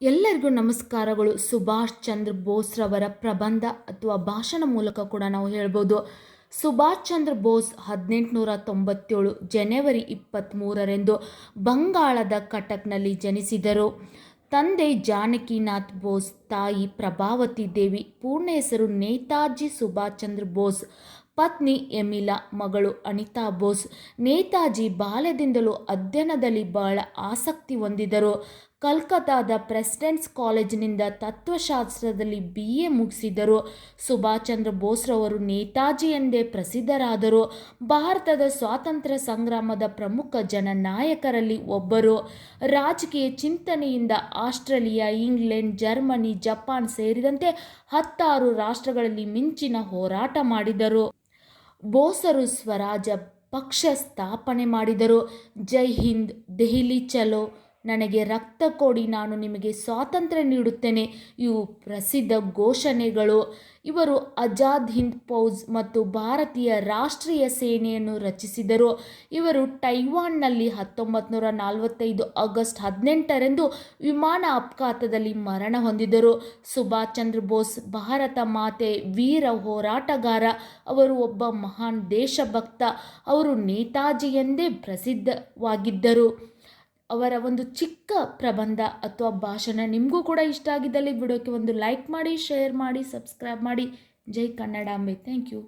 ಎಲ್ಲರಿಗೂ ನಮಸ್ಕಾರಗಳು. ಸುಭಾಷ್ ಚಂದ್ರ ಬೋಸ್ರವರ ಪ್ರಬಂಧ ಅಥವಾ ಭಾಷಣ ಮೂಲಕ ಕೂಡ ನಾವು ಹೇಳ್ಬೋದು. ಸುಭಾಷ್ ಚಂದ್ರ ಬೋಸ್ ಹದಿನೆಂಟುನೂರ ತೊಂಬತ್ತೇಳು ಜನವರಿ ಇಪ್ಪತ್ತ್ಮೂರರಂದು ಬಂಗಾಳದ ಕಟಕ್ನಲ್ಲಿ ಜನಿಸಿದರು. ತಂದೆ ಜಾನಕಿನಾಥ್ ಬೋಸ್, ತಾಯಿ ಪ್ರಭಾವತಿ ದೇವಿ, ಪೂರ್ಣ ಹೆಸರು ನೇತಾಜಿ ಸುಭಾಷ್ ಚಂದ್ರ ಬೋಸ್. ಪತ್ನಿ ಎಮಿಲಾ, ಮಗಳು ಅನಿತಾ ಬೋಸ್ ನೇತಾಜಿ ಬಾಲ್ಯದಿಂದಲೂ ಅಧ್ಯಯನದಲ್ಲಿ ಬಹಳ ಆಸಕ್ತಿ ಹೊಂದಿದರು ಕಲ್ಕತ್ತಾದ ಪ್ರೆಸಿಡೆಂಟ್ಸ್ ಕಾಲೇಜಿನಿಂದ ತತ್ವಶಾಸ್ತ್ರದಲ್ಲಿ ಬಿ ಎ ಮುಗಿಸಿದರು ಸುಭಾಷ್ ಚಂದ್ರ ಬೋಸ್ರವರು ನೇತಾಜಿ ಎಂದೇ ಪ್ರಸಿದ್ಧರಾದರು. ಭಾರತದ ಸ್ವಾತಂತ್ರ್ಯ ಸಂಗ್ರಾಮದ ಪ್ರಮುಖ ಜನನಾಯಕರಲ್ಲಿ ಒಬ್ಬರು. ರಾಜಕೀಯ ಚಿಂತನೆಯಿಂದ ಆಸ್ಟ್ರೇಲಿಯಾ, ಇಂಗ್ಲೆಂಡ್, ಜರ್ಮನಿ, ಜಪಾನ್ ಸೇರಿದಂತೆ ಹತ್ತಾರು ರಾಷ್ಟ್ರಗಳಲ್ಲಿ ಮಿಂಚಿನ ಹೋರಾಟ ಮಾಡಿದರು. ಬೋಸರು ಸ್ವರಾಜ ಪಕ್ಷ ಸ್ಥಾಪನೆ ಮಾಡಿದರು. ಜೈ ಹಿಂದ್ ದೆಹಲಿ ಚಲೋ. ನನಗೆ ರಕ್ತ ಕೊಡಿ, ನಾನು ನಿಮಗೆ ಸ್ವಾತಂತ್ರ್ಯ ನೀಡುತ್ತೇನೆ. ಇವು ಪ್ರಸಿದ್ಧ ಘೋಷಣೆಗಳು. ಇವರು ಆಜಾದ್ ಹಿಂದ್ ಫೌಜ್ ಮತ್ತು ಭಾರತೀಯ ರಾಷ್ಟ್ರೀಯ ಸೇನೆಯನ್ನು ರಚಿಸಿದರು. ಇವರು ಟೈವಾನ್ನಲ್ಲಿ ಹತ್ತೊಂಬತ್ತು ನೂರ ನಲವತ್ತೈದು ಆಗಸ್ಟ್ ಹದಿನೆಂಟರಂದು ವಿಮಾನ ಅಪಘಾತದಲ್ಲಿ ಮರಣ ಹೊಂದಿದರು ಸುಭಾಷ್ ಚಂದ್ರ ಬೋಸ್, ಭಾರತ ಮಾತೆ ವೀರ ಹೋರಾಟಗಾರ, ಅವರು ಒಬ್ಬ ಮಹಾನ್ ದೇಶಭಕ್ತ. ಅವರು ನೇತಾಜಿ ಎಂದೇ ಪ್ರಸಿದ್ಧವಾಗಿದ್ದರು. ಅವರ ಒಂದು ಚಿಕ್ಕ ಪ್ರಬಂಧ ಅಥವಾ ಭಾಷಣ ನಿಮಗೂ ಕೂಡ ಇಷ್ಟ ಆಗಿದ್ದಲ್ಲಿ ವಿಡಿಯೋಕ್ಕೆ ಒಂದು ಲೈಕ್ ಮಾಡಿ ಶೇರ್ ಮಾಡಿ ಸಬ್ಸ್ಕ್ರೈಬ್ ಮಾಡಿ. ಜೈ ಕನ್ನಡಾಂಬೆ ಥ್ಯಾಂಕ್ ಯು